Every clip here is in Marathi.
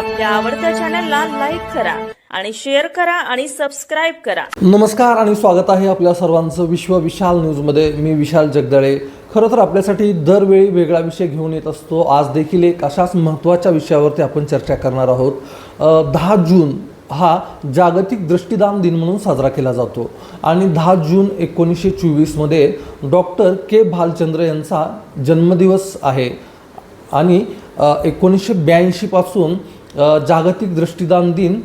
आपल्या आवडत्या चॅनलला लाईक करा आणि शेअर करा आणि सबस्क्राईब करा. नमस्कार आणि स्वागत आहे आपल्या सर्वांचं विश्व विशाल न्यूजमध्ये मी विशाल जगदळे. खरं तर आपल्यासाठी दरवेळी वेगळा विषय घेऊन येत असतो. आज देखील एक अशाच महत्त्वाच्या विषयावरती आपण चर्चा करणार आहोत. दहा जून हा जागतिक दृष्टीदान दिन म्हणून साजरा केला जातो. आणि दहा जून एकोणीसशे चोवीसमध्ये डॉक्टर के भालचंद्र यांचा जन्मदिवस आहे. आणि एकोणीसशे ब्याऐंशीपासून जागतिक दृष्टिदान दिन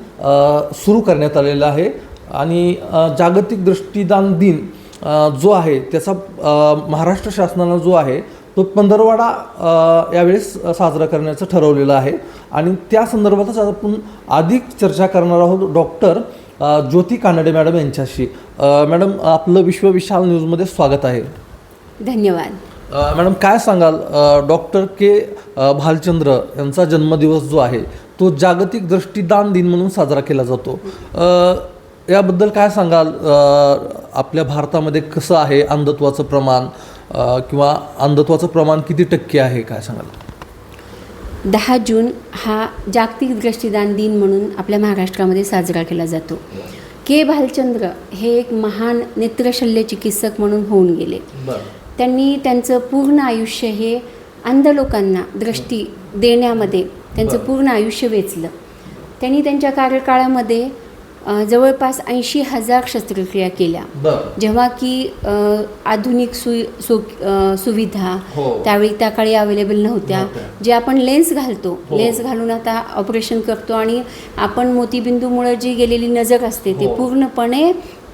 सुरू करण्यात आलेला आहे. आणि जागतिक दृष्टिदान दिन जो आहे त्याचा महाराष्ट्र शासनानं जो आहे तो पंधरवाडा यावेळेस साजरा करण्याचं ठरवलेलं आहे. आणि त्या संदर्भातच आपण अधिक चर्चा करणार आहोत डॉक्टर ज्योती कानडे मॅडम यांच्याशी. मॅडम आपलं विश्व विशाल न्यूजमध्ये स्वागत आहे. धन्यवाद. मॅडम काय सांगाल डॉक्टर के भालचंद्र यांचा जन्मदिवस जो आहे तो जागतिक दृष्टिदान दिन म्हणून साजरा केला जातो. याबद्दल काय सांगाल? आपल्या भारतामध्ये कसं आहे अंधत्वाचं प्रमाण? किंवा अंधत्वाचं प्रमाण किती टक्के आहे? काय सांगाल? दहा जून हा जागतिक दृष्टिदान दिन म्हणून आपल्या महाराष्ट्रामध्ये साजरा केला जातो. के. भालचंद्र हे एक महान नेत्रशल्य चिकित्सक म्हणून होऊन गेले. त्यांनी त्यांचं पूर्ण आयुष्य हे अंध लोकांना दृष्टी देण्यामध्ये त्यांचं. पूर्ण आयुष्य वेचलं त्यांनी त्यांच्या कार्यकाळामध्ये जवळपास ऐंशी हजार शस्त्रक्रिया केल्या जेव्हा की आधुनिक सु सु सुविधा हो. त्यावेळी त्या काळी अवेलेबल नव्हत्या. जे आपण लेन्स घालतो हो. लेन्स घालून आता ऑपरेशन करतो आणि आपण मोतीबिंदूमुळे जी गेलेली नजर असते ते हो. पूर्णपणे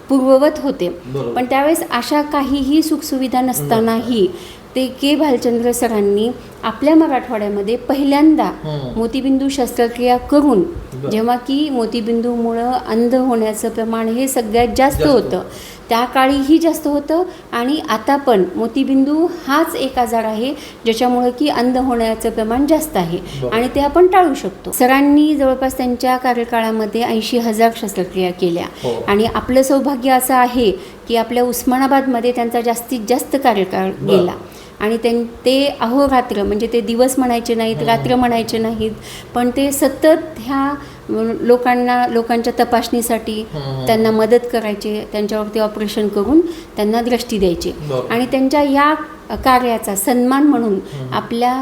पूर्ववत होते. पण त्यावेळेस अशा काहीही सुखसुविधा नसतानाही ते के भालचंद्र सरांनी आपल्या मराठवाड्यामध्ये पहिल्यांदा. मोतीबिंदू शस्त्रक्रिया करून. जेव्हा की मोतीबिंदूमुळं अंध होण्याचं प्रमाण हे सगळ्यात जास्त. होतं त्या काळीही जास्त होतं आणि आता पण मोतीबिंदू हाच एक आजार आहे ज्याच्यामुळं की अंध होण्याचं प्रमाण जास्त आहे. आणि ते आपण टाळू शकतो सरांनी जवळपास त्यांच्या कार्यकाळामध्ये ऐंशी हजार शस्त्रक्रिया केल्या हो. आणि आपलं सौभाग्य असं आहे की आपल्या उस्मानाबादमध्ये त्यांचा जास्तीत जास्त कार्यकाळ. गेला आणि त्यां ते अहोरात्र म्हणजे ते दिवस म्हणायचे नाहीत रात्र म्हणायचे नाहीत पण ते सतत ह्या लोकांना लोकांच्या तपासणीसाठी हं. त्यांना मदत करायचे त्यांच्यावरती ऑपरेशन करून त्यांना दृष्टी द्यायचे. आणि त्यांच्या या कार्याचा सन्मान म्हणून आपल्या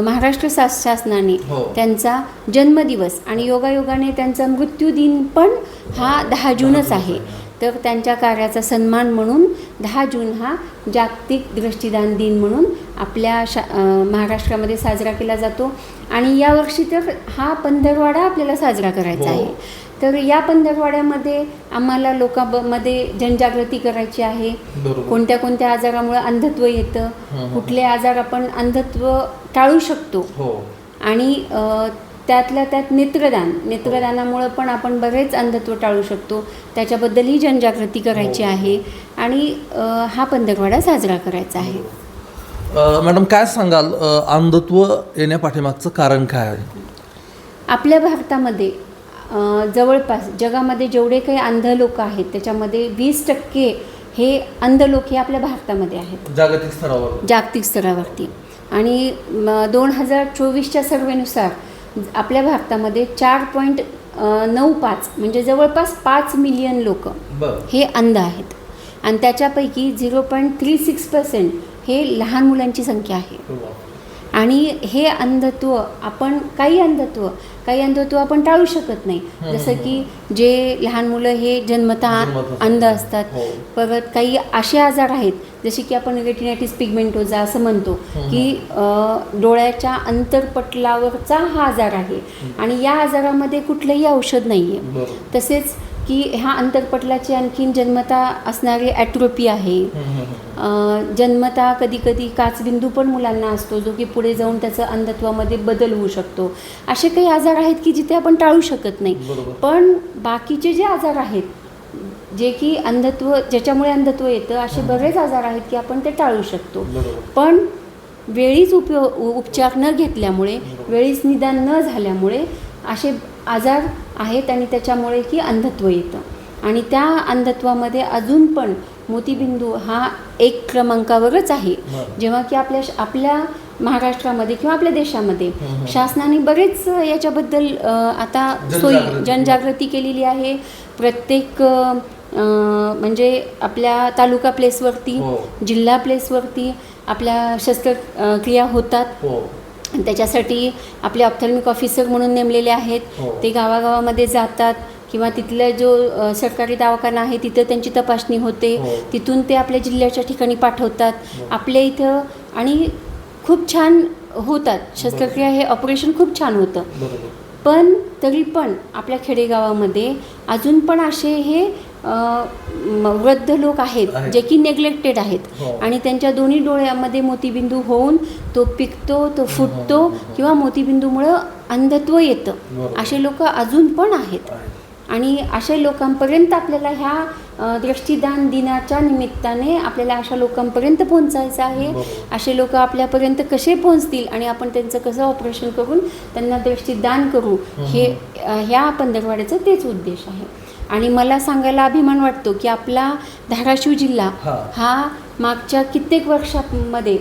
महाराष्ट्र शास शासनाने हो. त्यांचा जन्मदिवस आणि योगायोगाने त्यांचा मृत्यूदिन पण हा दहा जूनच आहे तर त्यांच्या कार्याचा सन्मान म्हणून दहा जून हा जागतिक दृष्टिदान दिन म्हणून आपल्या शा महाराष्ट्रामध्ये साजरा केला जातो आणि यावर्षी तर हा पंधरवाडा आपल्याला साजरा करायचा हो. आहे तर या पंधरवाड्यामध्ये आम्हाला लोकांमध्ये जनजागृती करायची आहे. कोणत्या कोणत्या आजारामुळे अंधत्व येतं हं. कुठले आजार आपण अंधत्व टाळू शकतो हो आणि त्यातल्या त्यात नेत्रदान. नेत्रदानामुळं पण आपण बरेच अंधत्व टाळू शकतो. त्याच्याबद्दलही जनजागृती करायची हो. आहे आणि हा पंधरवाडा साजरा करायचा आहे. मॅडम काय सांगाल? अंधत्व येण्यापाठीमागचं कारण काय आहे? आपल्या भारतामध्ये जवळपास जगामध्ये जेवढे काही अंध लोक आहेत त्याच्यामध्ये वीस टक्के हे अंध लोक हे आपल्या भारतामध्ये आहेत. जागतिक स्तरावर. जागतिक स्तरावरती. आणि दोन हजार चोवीसच्या सर्वेनुसार आपल्या भारतामध्ये चार पॉईंट नऊ पाच म्हणजे जवळपास पाच मिलियन लोक हे अंध आहेत. आणि त्याच्यापैकी zero point three six percent हे लहान मुलांची संख्या आहे. आणि हे अंधत्व आपण काही अंधत्व काही अंधत्व आपण टाळू शकत नाही. जसं की जे लहान मुलं हे जन्मतः. अंध असतात. हो. परत काही असे आजार आहेत जसे की आपण रेटिनायटिस पिगमेंटोजा असं म्हणतो की डोळ्याच्या अंतरपटलावरचा हा आजार आहे. आणि या आजारामध्ये कुठलंही औषध नाही आहे तसेच की ह्या अंतरपटलाची आणखीन जन्मता असणारी ॲट्रोपी आहे. जन्मता कधी कधी काचबिंदू पण मुलांना असतो जो की पुढे जाऊन त्याचं अंधत्वामध्ये बदल होऊ शकतो. असे काही आजार आहेत की जिथे आपण टाळू शकत नाही. पण बाकीचे जे आजार आहेत जे की अंधत्व ज्याच्यामुळे अंधत्व येतं असे बरेच आजार आहेत की आपण ते टाळू शकतो. पण वेळीच उपयो उपचार न घेतल्यामुळे वेळीच निदान न झाल्यामुळे असे आजार आहेत आणि त्याच्यामुळे की अंधत्व येतं आणि त्या अंधत्वामध्ये अजून पण मोतीबिंदू हा एक क्रमांकावरच आहे. जेव्हा की आपल्या आपल्या महाराष्ट्रामध्ये किंवा आपल्या देशामध्ये शासनाने बरेच याच्याबद्दल आता सोयी जनजागृती. केलेली आहे प्रत्येक म्हणजे आपल्या तालुका प्लेसवरती हो. जिल्हा प्लेसवरती आपल्या शस्त्रक्रिया होतात हो त्याच्यासाठी आपले ऑप्थॅल्मिक ऑफिसर म्हणून नेमलेले आहेत. हो. ते गावागावामध्ये जातात किंवा तिथला जो सरकारी दवाखाना आहे तिथं त्यांची तपासणी होते. हो. तिथून ते आपल्या जिल्ह्याच्या ठिकाणी पाठवतात. आपल्या इथं आणि खूप छान होतात. शस्त्रक्रिया हे ऑपरेशन खूप छान होतं. पण तरी पण आपल्या खेडेगावामध्ये अजून पण असे हे वृद्ध लोक आहेत. जे की नेग्लेक्टेड आहेत हो. आणि त्यांच्या दोन्ही डोळ्यामध्ये मोतीबिंदू होऊन तो पिकतो तो फुटतो हो, हो. किंवा मोतीबिंदूमुळं अंधत्व येतं. असे लोक अजून पण आहेत आहे. आणि अशा लोकांपर्यंत आपल्याला ह्या दृष्टीदान दिनाच्या निमित्ताने आपल्याला अशा लोकांपर्यंत पोहोचायचं आहे. असे लोक आपल्यापर्यंत कसे पोहोचतील आणि आपण त्यांचं कसं ऑपरेशन करून त्यांना दृष्टीदान करू हे ह्या पंधरवाड्याचं तेच उद्देश आहे आणि मला सांगायला अभिमान वाटतो की आपला धाराशिव जिल्हा हा. मागच्या कित्येक वर्षांमध्ये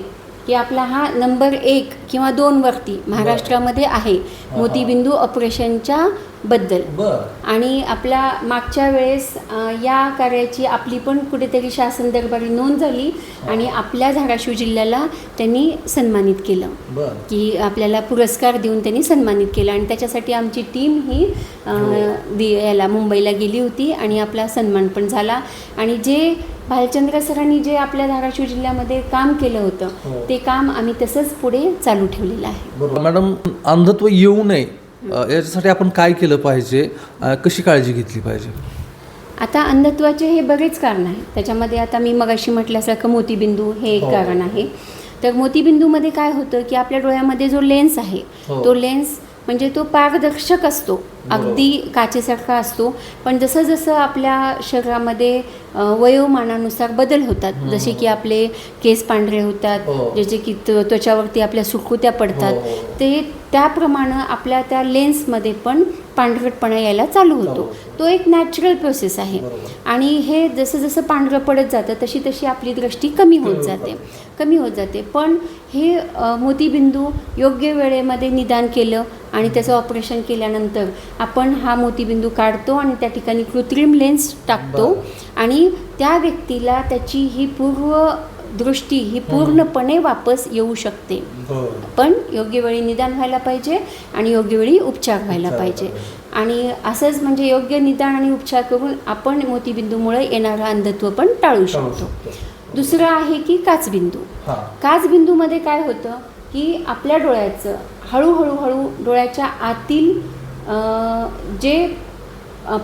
की आपला हा नंबर एक किंवा दोन वरती महाराष्ट्रामध्ये आहे. मोतीबिंदू ऑपरेशनच्या बद्दल. आणि आपल्या मागच्या वेळेस या कार्याची आपली पण कुठेतरी शासन दरबारी नोंद झाली आणि आपल्या धाराशिव जिल्ह्याला त्यांनी सन्मानित केलं. की आपल्याला पुरस्कार देऊन त्यांनी सन्मानित केलं आणि त्याच्यासाठी आमची टीम ही दि याला मुंबईला गेली होती आणि आपला सन्मान पण झाला. आणि जे भालचंद्र सरांनी जे आपल्या धाराशिव जिल्ह्यामध्ये काम केलं हो. होतं ते काम आम्ही तसंच पुढे चालू ठेवलेलं आहे. मॅडम अंधत्व येऊ नये याच्यासाठी आपण काय केलं पाहिजे कशी काळजी घेतली पाहिजे आता अंधत्वाचे हे बरेच कारण आहेत त्याच्यामध्ये आता मी मगाशी म्हटल्यासारखं मोतीबिंदू हे एक हो. कारण आहे तर मोतीबिंदूमध्ये काय होतं की आपल्या डोळ्यामध्ये जो लेन्स आहे हो. तो लेन्स म्हणजे तो पारदर्शक असतो. अगदी काचेसारखा असतो. पण जसं जसं आपल्या शरीरामध्ये वयोमानानुसार बदल होतात जसे की आपले केस पांढरे होतात हो. जसे की त्व- त्वचावरती आपल्या सुरकुत्या पडतात. हो, हो. ते त्याप्रमाणे आपल्या त्या लेन्समध्ये पण पांढरटपणा यायला चालू होतो. तो एक नॅचरल प्रोसेस आहे. आणि हे जसं जसं पांढरं पडत जातं तशी तशी आपली दृष्टी कमी होत जाते. कमी होत जाते. पण हे मोतीबिंदू योग्य वेळेमध्ये निदान केलं आणि त्याचं ऑपरेशन केल्यानंतर आपण हा मोतीबिंदू काढतो आणि त्या ठिकाणी कृत्रिम लेन्स टाकतो. आणि त्या व्यक्तीला त्याची ही पूर्व दृष्टी ही पूर्णपणे वापस येऊ शकते. पण योग्य वेळी निदान व्हायला पाहिजे आणि योग्य वेळी उपचार व्हायला पाहिजे. आणि असंच म्हणजे योग्य निदान आणि उपचार करून आपण मोतीबिंदूमुळे येणारं अंधत्व पण टाळू शकतो. दुसरं आहे की काचबिंदू. हां. काचबिंदूमध्ये काय होतं की आपल्या डोळ्याचं हळूहळू हळू डोळ्याच्या आतील जे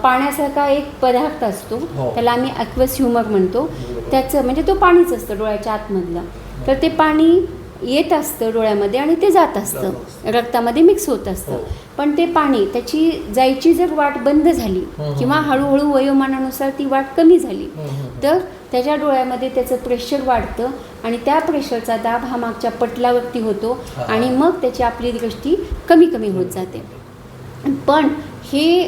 पाण्यासारखा एक पदार्थ असतो हो. त्याला आम्ही ॲक्वस ह्युमर म्हणतो त्याचं म्हणजे तो पाणीच असतं डोळ्याच्या आतमधलं तर ते पाणी येत असतं डोळ्यामध्ये आणि ते जात असतं. रक्तामध्ये मिक्स होत असतं हो. पण ते पाणी त्याची जायची जर वाट बंद झाली. किंवा हळूहळू वयोमानानुसार ती वाट कमी झाली. तर त्याच्या डोळ्यामध्ये त्याचं प्रेशर वाढतं आणि त्या प्रेशरचा दाब हा मागच्या पटलावरती होतो. आणि मग त्याची आपली दृष्टी कमी कमी होत जाते पण हे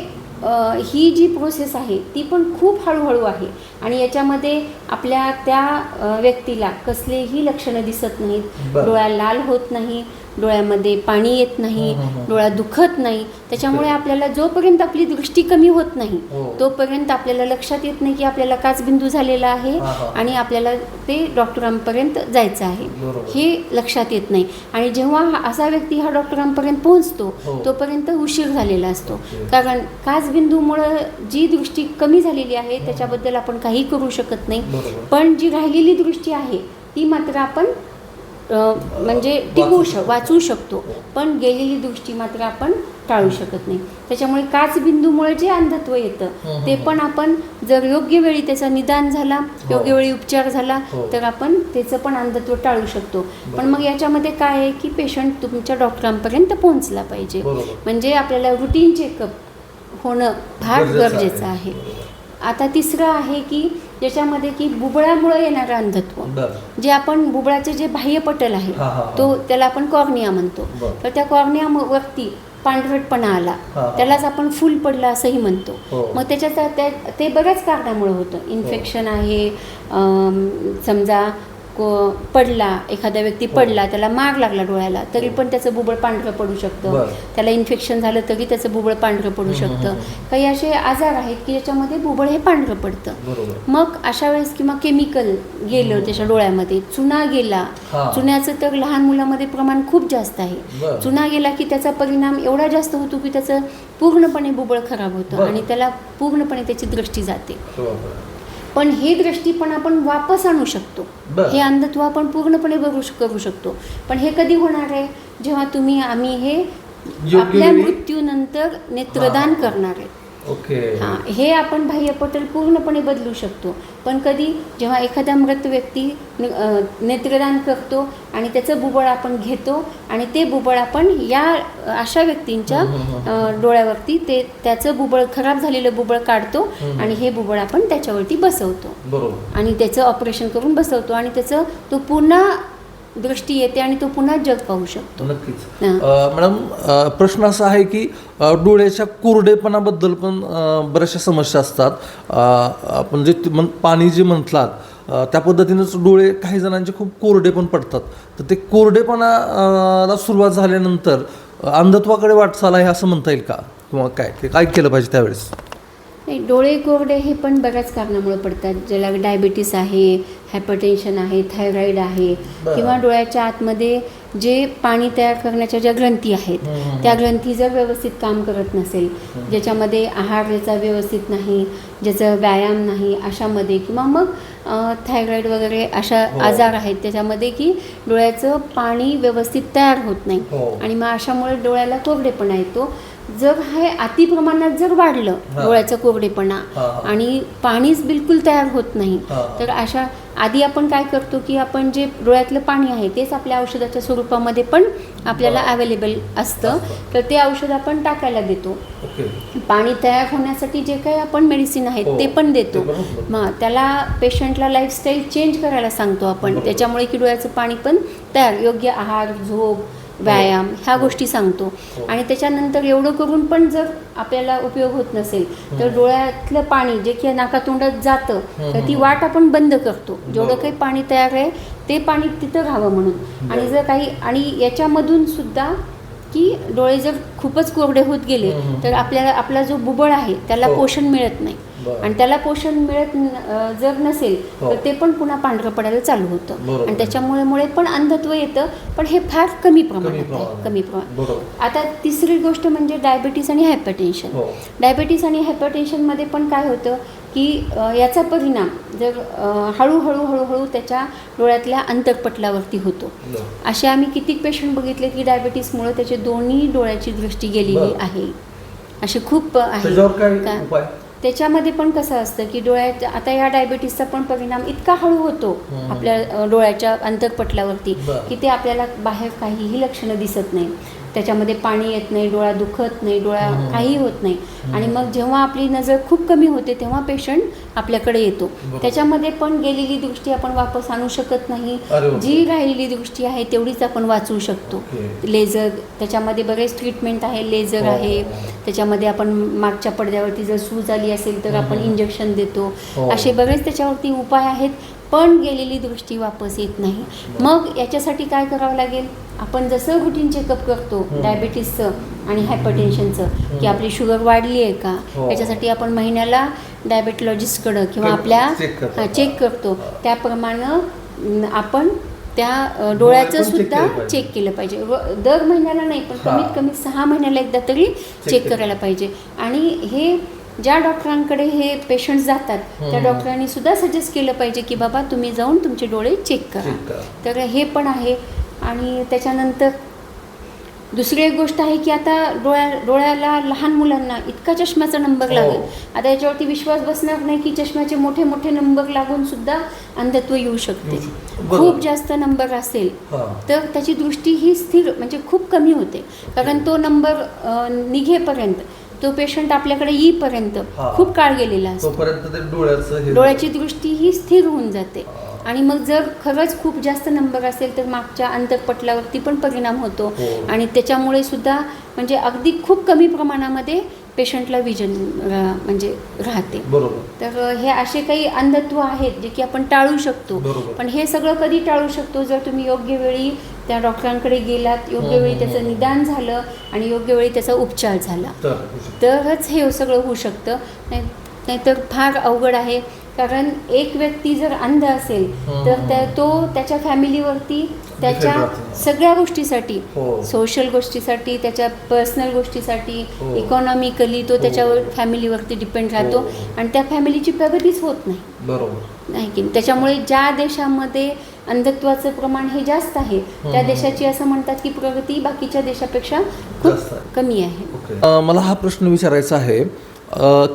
ही जी प्रोसेस आहे ती पण खूप हळूहळू आहे. आणि याच्यामध्ये आपल्या त्या व्यक्तीला कसलेही लक्षणं दिसत नाहीत. बरं. डोळा लाल होत नाही. डोळ्यामध्ये पाणी येत नाही. डोळा दुखत नाही त्याच्यामुळे आपल्याला जोपर्यंत आपली दृष्टी कमी होत नाही हो. तोपर्यंत आपल्याला लक्षात येत नाही की आपल्याला काचबिंदू झालेला आहे. आणि आपल्याला ते डॉक्टरांपर्यंत जायचं आहे. हे लक्षात येत नाही आणि जेव्हा असा व्यक्ती हा डॉक्टरांपर्यंत पोहोचतो हो. तोपर्यंत उशीर झालेला असतो. कारण काचबिंदूमुळं जी दृष्टी कमी झालेली आहे त्याच्याबद्दल आपण काही करू शकत नाही. पण जी राहिलेली दृष्टी आहे ती मात्र आपण म्हणजे वाचू शक. वाचू शकतो पण गेलेली दृष्टी मात्र आपण टाळू शकत नाही त्याच्यामुळे काचबिंदूमुळे जे अंधत्व येतं हं, ते हं. पण आपण जर योग्य वेळी त्याचा निदान झाला योग्य वेळी उपचार झाला हो. तर आपण त्याचं पण अंधत्व टाळू शकतो पण मग याच्यामध्ये काय आहे की पेशंट तुमच्या डॉक्टरांपर्यंत पोहोचला पाहिजे. म्हणजे आपल्याला रुटीन चेकअप होणं फार गरजेचं आहे आता तिसरं आहे की ज्याच्यामध्ये की बुबळामुळे येणारं अंधत्व जे आपण बुबळाचे जे बाह्य पटल आहे हा, हा, हा. तो त्याला आपण कॉर्निया म्हणतो. तर त्या कॉर्निया म- वरती पांढरटपणा आला हा, हा. त्यालाच आपण फुल पडलं असंही म्हणतो हो. मग त्याच्यात त्या ते बऱ्याच कारणामुळे होतं इन्फेक्शन आहे समजा को पडला एखादा व्यक्ती पडला त्याला मार लागला डोळ्याला तरी पण त्याचं बुबळ पांढरं पडू शकतं. त्याला इन्फेक्शन झालं तरी त्याचं बुबळ पांढरं पडू शकतं काही असे आजार आहेत की ज्याच्यामध्ये बुबळ हे पांढरं पडतं मग अशा वेळेस किंवा केमिकल गेलं त्याच्या डोळ्यामध्ये चुना गेला हा. चुन्याचं तर लहान मुलामध्ये प्रमाण खूप जास्त आहे. चुना गेला की त्याचा परिणाम एवढा जास्त होतो की त्याचं पूर्णपणे बुबळ खराब होतं. आणि त्याला पूर्णपणे त्याची दृष्टी जाते. पण हे दृष्टी पण आपण वापस आणू शकतो. हे अंधत्व आपण पूर्णपणे बघू करू शकतो. पण हे कधी होणार आहे? जेव्हा तुम्ही आम्ही हे आपल्या मृत्यूनंतर नेत्रदान करणार आहे. ओके. हां हे आपण बाह्य पटल पूर्णपणे बदलू शकतो. पण कधी जेव्हा एखादा मृत व्यक्ती नेत्रदान करतो आणि त्याचं बुबळ आपण घेतो आणि ते बुबळ आपण या अशा व्यक्तींच्या डोळ्यावरती ते त्याचं बुबळ खराब झालेलं बुबळ काढतो आणि हे बुबळ आपण त्याच्यावरती बसवतो. आणि त्याचं ऑपरेशन करून बसवतो आणि त्याचं तो पुन्हा दृष्टी येते आणि तो पुन्हा जग पाहू शकतो. नक्कीच. मॅडम प्रश्न असा आहे की डोळ्याच्या कोरडेपणाबद्दल पण बऱ्याचशा समस्या असतात. आपण जे पाणी जे म्हटलात त्या पद्धतीनंच डोळे काही जणांचे खूप कोरडे पण पडतात. तर ते कोरडेपणा अ, ला सुरुवात झाल्यानंतर अंधत्वाकडे वाटचाल आहे असं म्हणता येईल का? किंवा काय ते काय केलं पाहिजे त्यावेळेस? नाही डोळे कोरडे हे पण बऱ्याच कारणामुळे पडतात. ज्याला डायबिटीस आहे हायपरटेन्शन आहे थायरॉईड आहे. किंवा डोळ्याच्या आतमध्ये जे पाणी तयार करण्याच्या ज्या ग्रंथी आहेत त्या ग्रंथी जर व्यवस्थित काम करत नसेल ज्याच्यामध्ये आहार ज्याचा व्यवस्थित नाही ज्याचा व्यायाम नाही अशामध्ये किंवा मग थायरॉईड वगैरे अशा हो. आजार आहेत त्याच्यामध्ये की डोळ्याचं पाणी व्यवस्थित तयार होत नाही हो. आणि मग अशामुळे डोळ्याला कोरडेपणा येतो जर हे अति प्रमाणात जर वाढलं. डोळ्याचं कोरडेपणा. आणि पाणीच बिलकुल तयार होत नाही. तर अशा आधी आपण काय करतो की आपण जे डोळ्यातलं पाणी आहे तेच आपल्या औषधाच्या स्वरूपामध्ये पण आपल्याला. अवेलेबल असतं. तर ते औषध आपण टाकायला देतो पाणी तयार होण्यासाठी जे काही आपण मेडिसिन आहेत हो, ते पण देतो. मग त्याला पेशंटला लाईफस्टाईल चेंज करायला सांगतो आपण. त्याच्यामुळे की डोळ्याचं पाणी पण तयार योग्य आहार झोप व्यायाम ह्या गोष्टी सांगतो हो. आणि त्याच्यानंतर एवढं करून पण जर आपल्याला उपयोग होत नसेल तर डोळ्यातलं पाणी जे की नाकातोंडात जातं तर ती वाट आपण बंद करतो जेवढं. काही पाणी तयार आहे ते पाणी तिथं राहावं म्हणून आणि जर काही आणि याच्यामधून सुद्धा की डोळे जर खूपच कोरडे होत गेले. तर आपल्याला आपला जो बुबळ आहे त्याला हो. पोषण मिळत नाही. आणि त्याला पोषण मिळत जर नसेल हो. तर ते पण पुन्हा पांढरं पडायला चालू होतं. आणि त्याच्यामुळे मुळे पण अंधत्व येतं पण हे फार कमी प्रमाणात आहे. कमी प्रमाणात आता तिसरी गोष्ट म्हणजे डायबिटीस आणि हायपरटेन्शन. हो. डायबिटीस आणि हायपरटेन्शनमध्ये पण काय होतं की याचा परिणाम जर हळूहळू हळूहळू त्याच्या डोळ्यातल्या अंतरपटलावरती होतो. असे आम्ही कितीक पेशंट बघितले की डायबिटीसमुळे त्याचे दोन्ही डोळ्याची दृष्टी गेलेली. आहे. असे खूप आहे. त्याच्यामध्ये पण कसं असतं की डोळ्यात आता या डायबिटीसचा पण परिणाम इतका हळू होतो. आपल्या डोळ्याच्या अंतरपटलावरती. की ते आपल्याला बाहेर काहीही लक्षणं दिसत नाही त्याच्यामध्ये पाणी येत नाही डोळा दुखत नाही डोळा हम्म. काही होत नाही आणि मग जेव्हा आपली नजर खूप कमी होते तेव्हा पेशंट आपल्याकडे येतो. त्याच्यामध्ये पण गेलेली दृष्टी आपण वापस आणू शकत नाही. जी राहिलेली दृष्टी आहे तेवढीच आपण वाचवू शकतो. लेझर त्याच्यामध्ये बरेच ट्रीटमेंट आहे लेझर हो. आहे त्याच्यामध्ये आपण मागच्या पडद्यावरती जर सूज आली असेल तर आपण इंजेक्शन देतो हो. असे बरेच त्याच्यावरती उपाय आहेत पण गेलेली दृष्टी वापस येत नाही. मग याच्यासाठी काय करावं लागेल? आपण जसं रुटीन चेकअप करतो डायबिटीसचं आणि हायपरटेन्शनचं की आपली शुगर वाढली आहे का? हो. याच्यासाठी आपण महिन्याला डायबेटॉलॉजिस्टकडं किंवा आपल्या चेक करतो. त्याप्रमाणे आपण त्या डोळ्याचं सुद्धा. चेक केलं पाहिजे. व- दर महिन्याला नाही पण. कमीत कमी सहा महिन्याला एकदा तरी चेक. करायला पाहिजे. आणि हे ज्या डॉक्टरांकडे हे पेशंट जातात त्या. डॉक्टरांनी सुद्धा सजेस्ट केलं पाहिजे की बाबा तुम्ही जाऊन तुमचे डोळे चेक करा. तर हे पण आहे आणि त्याच्यानंतर दुसरी एक गोष्ट आहे की आता डोळ्या डोळ्याला लहान मुलांना इतका चष्म्याचा नंबर हो. लागेल आता याच्यावरती विश्वास बसणार नाही की चष्म्याचे मोठे मोठे नंबर लागून सुद्धा अंधत्व येऊ शकते. खूप जास्त नंबर असेल. तर त्याची दृष्टी ही स्थिर म्हणजे खूप कमी होते कारण तो नंबर निघेपर्यंत तो पेशंट आपल्याकडे येईपर्यंत हा. खूप काळ गेलेला असतो. तोपर्यंत ते डोळ्याचं हे डोळ्याची दृष्टी ही स्थिर होऊन जाते. आणि मग जर खरंच खूप जास्त नंबर असेल तर मागच्या अंतरपटलावरती पण परिणाम होतो. हो. आणि त्याच्यामुळे सुद्धा म्हणजे अगदी खूप कमी प्रमाणामध्ये पेशंटला विजन म्हणजे राहते. बरोबर. तर हे असे काही अंधत्व आहेत जे की आपण टाळू शकतो. बरोबर. पण हे सगळं कधी टाळू शकतो? जर तुम्ही योग्य वेळी त्या डॉक्टरांकडे गेलात योग्य वेळी त्याचं निदान झालं आणि योग्य वेळी त्याचा उपचार झाला. तर तरच हे सगळं होऊ शकतं. नाही नाहीतर फार अवघड आहे. कारण एक व्यक्ती जर अंध असेल तर त्या तो त्याच्या फॅमिलीवरती त्याच्या. सगळ्या गोष्टीसाठी हो. सोशल गोष्टीसाठी त्याच्या पर्सनल गोष्टीसाठी हो. इकॉनॉमिकली तो त्याच्यावर फॅमिलीवरती डिपेंड राहतो हो. आणि त्या फॅमिलीची प्रगतीच होत नाही. बरोबर. नाही की त्याच्यामुळे ज्या देशामध्ये अंधत्वाचं प्रमाण हे जास्त आहे. त्या देशाची असं म्हणतात की प्रगती बाकीच्या देशापेक्षा खूप. कमी आहे. मला हा प्रश्न विचारायचा आहे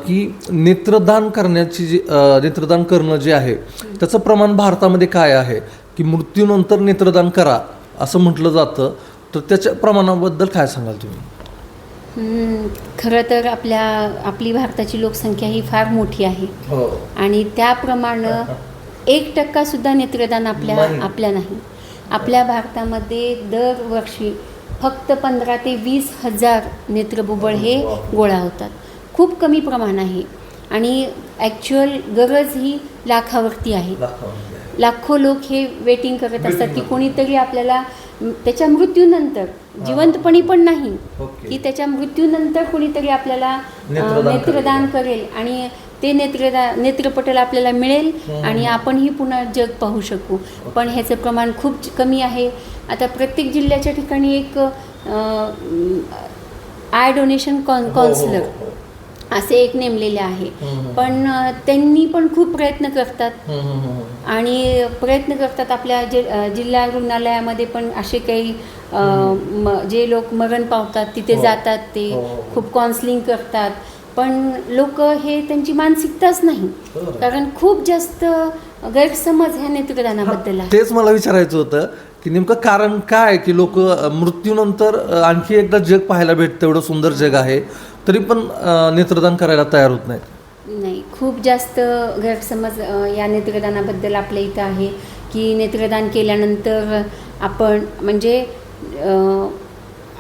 की नेत्रदान करण्याची जी नेत्रदान करणं जे आहे त्याचं प्रमाण भारतामध्ये काय आहे? की मृत्यूनंतर नेत्रदान करा असं म्हटलं जातं. तर त्याच्या प्रमाणाबद्दल काय सांगाल तुम्ही? खरं तर आपल्या आपली भारताची लोकसंख्या ही फार मोठी आहे. हो. आणि त्याप्रमाणे एक टक्का सुद्धा नेत्रदान आपल्या. आपल्या नाही. आपल्या भारतामध्ये दरवर्षी फक्त पंधरा ते वीस हजार नेत्रबुबळ हे गोळा होतात. खूप कमी प्रमाण आहे. आणि ॲक्च्युअल गरज ही लाखावरती आहे. लाखो लोक हे वेटिंग करत असतात की कोणीतरी आपल्याला त्याच्या मृत्यूनंतर जिवंतपणी पण नाही. की त्याच्या मृत्यूनंतर कोणीतरी आपल्याला नेत्रदान करेल. आणि ते नेत्रदान नेत्रपटल आपल्याला मिळेल आणि आपणही पुन्हा जग पाहू शकू. पण ह्याचं प्रमाण खूप कमी आहे. आता प्रत्येक जिल्ह्याच्या ठिकाणी एक आय डोनेशन कॉन काउन्सिलर असे एक नेमलेले आहे. पण त्यांनी पण खूप प्रयत्न करतात. आणि प्रयत्न करतात आपल्या जि जिल्हा रुग्णालयामध्ये पण असे काही जे लोक मरण पावतात तिथे हो. जातात ते. हो, हो, हो. खूप काउन्सिलिंग करतात. पण लोक हे त्यांची मानसिकताच नाही. कारण खूप जास्त गैरसमज ह्या नेत्रदानाबद्दल आहे. तेच मला विचारायचं होतं की नेमकं कारण काय की लोक मृत्यूनंतर आणखी एकदा जग पाहायला भेटतं एवढं सुंदर जग आहे तरी पण नेत्रदान करायला तयार होत नाहीत. नाही खूप जास्त गैरसमज या नेत्रदानाबद्दल आपल्या इथं आहे की नेत्रदान केल्यानंतर आपण म्हणजे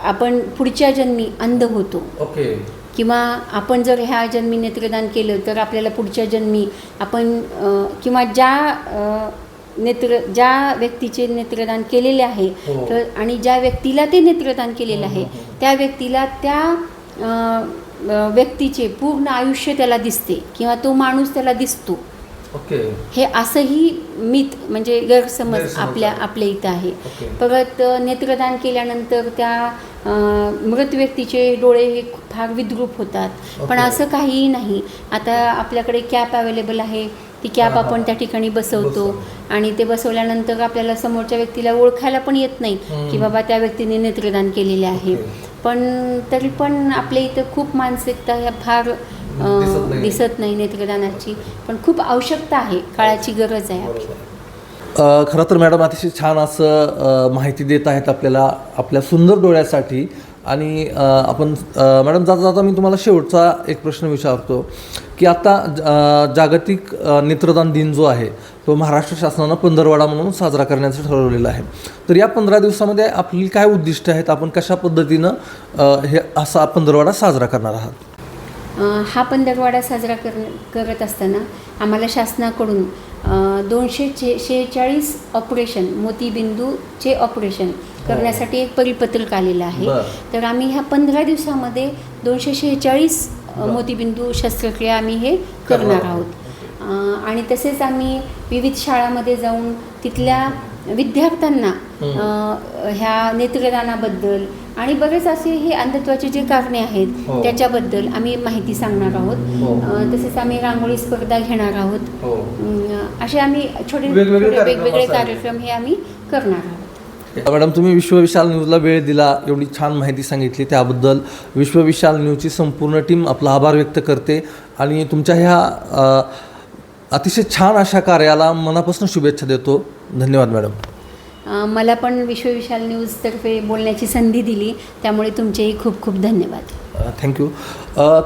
आपण पुढच्या जन्मी अंध होतो. ओके. किंवा आपण जर ह्या जन्मी नेत्रदान केलं तर आपल्याला पुढच्या जन्मी आपण किंवा ज्या नेत्र ज्या व्यक्तीचे नेत्रदान केलेले आहे हो. तर आणि ज्या व्यक्तीला ते नेत्रदान केलेलं आहे त्या व्यक्तीला त्या व्यक्तीचे पूर्ण आयुष्य त्याला दिसते किंवा तो माणूस त्याला दिसतो ओके हे असंही मित म्हणजे गैरसमज आपल्या. आपल्या इथं आहे. परत नेत्रदान केल्यानंतर त्या मृत व्यक्तीचे डोळे हे फार विद्रूप होतात पण. असं काहीही नाही आता आपल्याकडे कॅप अवेलेबल आहे ती कॅप आपण. त्या ठिकाणी बसवतो. आणि ते बसवल्यानंतर आपल्याला समोरच्या व्यक्तीला ओळखायला पण येत नाही की बाबा त्या व्यक्तीने नेत्रदान केलेले आहे. पण तरी पण आपल्या इथं खूप मानसिकता ह्या फार नाही. दिसत नाही नेत्रदानाची पण खूप आवश्यकता आहे काळाची गरज आहे आपली. अ, खरं तर मॅडम अतिशय छान असं अ, माहिती देत आहेत आपल्याला आपल्या सुंदर डोळ्यासाठी. आणि अ, आपण अ, मॅडम जाता जाता मी तुम्हाला शेवटचा एक प्रश्न विचारतो की आता अ, जागतिक अ, नेत्रदान दिन जो आहे तो महाराष्ट्र शासनानं पंधरवाडा म्हणून साजरा करण्याचं ठरवलेलं आहे. तर या पंधरा दिवसामध्ये आपली काय उद्दिष्ट आहेत? आपण कशा पद्धतीनं अ, हे असा पंधरवाडा साजरा करणार आहात? हा पंधरवाडा साजरा कर करत असताना आम्हाला शासनाकडून दोनशे छे शेहेचाळीस ऑपरेशन मोतीबिंदूचे ऑपरेशन करण्यासाठी एक परिपत्रक आलेलं आहे. तर आम्ही ह्या पंधरा दिवसामध्ये दोनशे शेहेचाळीस मोतीबिंदू शस्त्रक्रिया आम्ही हे करणार आहोत. आणि तसेच आम्ही विविध शाळामध्ये जाऊन तिथल्या विद्यार्थ्यांना ह्या नेत्रदानाबद्दल आणि बरेच असे हे अंधत्वाचे जे कारणे आहेत हो. त्याच्याबद्दल आम्ही माहिती सांगणार आहोत. हो. तसेच आम्ही रांगोळी स्पर्धा घेणार आहोत. हो. असे आम्ही छोटे वेगवेगळे कार्यक्रम हे आम्ही करणार आहोत. मॅडम तुम्ही विश्वविशाल न्यूजला वेळ दिला एवढी छान माहिती सांगितली. त्याबद्दल विश्वविशाल न्यूजची संपूर्ण टीम आपला आभार व्यक्त करते आणि तुमच्या ह्या अतिशय छान अशा कार्याला मनापासून शुभेच्छा देतो. धन्यवाद मॅडम. मला पण विश्वविशाल न्यूजतर्फे बोलण्याची संधी दिली. त्यामुळे तुमचेही खूप खूप धन्यवाद. थँक्यू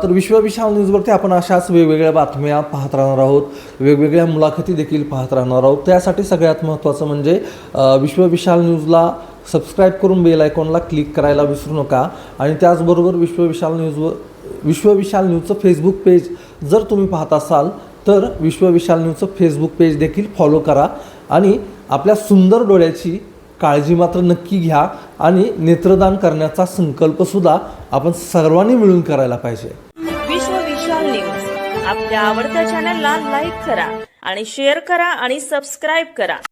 तर विश्वविशाल न्यूजवरती आपण अशाच वेगवेगळ्या बातम्या पाहत राहणार आहोत. वेगवेगळ्या मुलाखती देखील पाहत राहणार आहोत. त्यासाठी सगळ्यात महत्त्वाचं म्हणजे विश्वविशाल न्यूजला सबस्क्राईब करून बेल आयकॉनला क्लिक करायला विसरू नका. आणि त्याचबरोबर विश्वविशाल न्यूजवर विश्व विशाल न्यूजचं फेसबुक पेज जर तुम्ही पाहत असाल तर विश्व विशाल न्यूजचं फेसबुक पेज देखील फॉलो करा. आणि आपल्या सुंदर डोळ्याची काळजी मात्र नक्की घ्या आणि नेत्रदान करण्याचा संकल्पसुद्धा आपण सर्वांनी मिळून करायला पाहिजे. विश्व विशाल न्यूज. आपल्या आवडत्या चॅनलला लाईक करा आणि शेअर करा आणि सबस्क्राईब करा.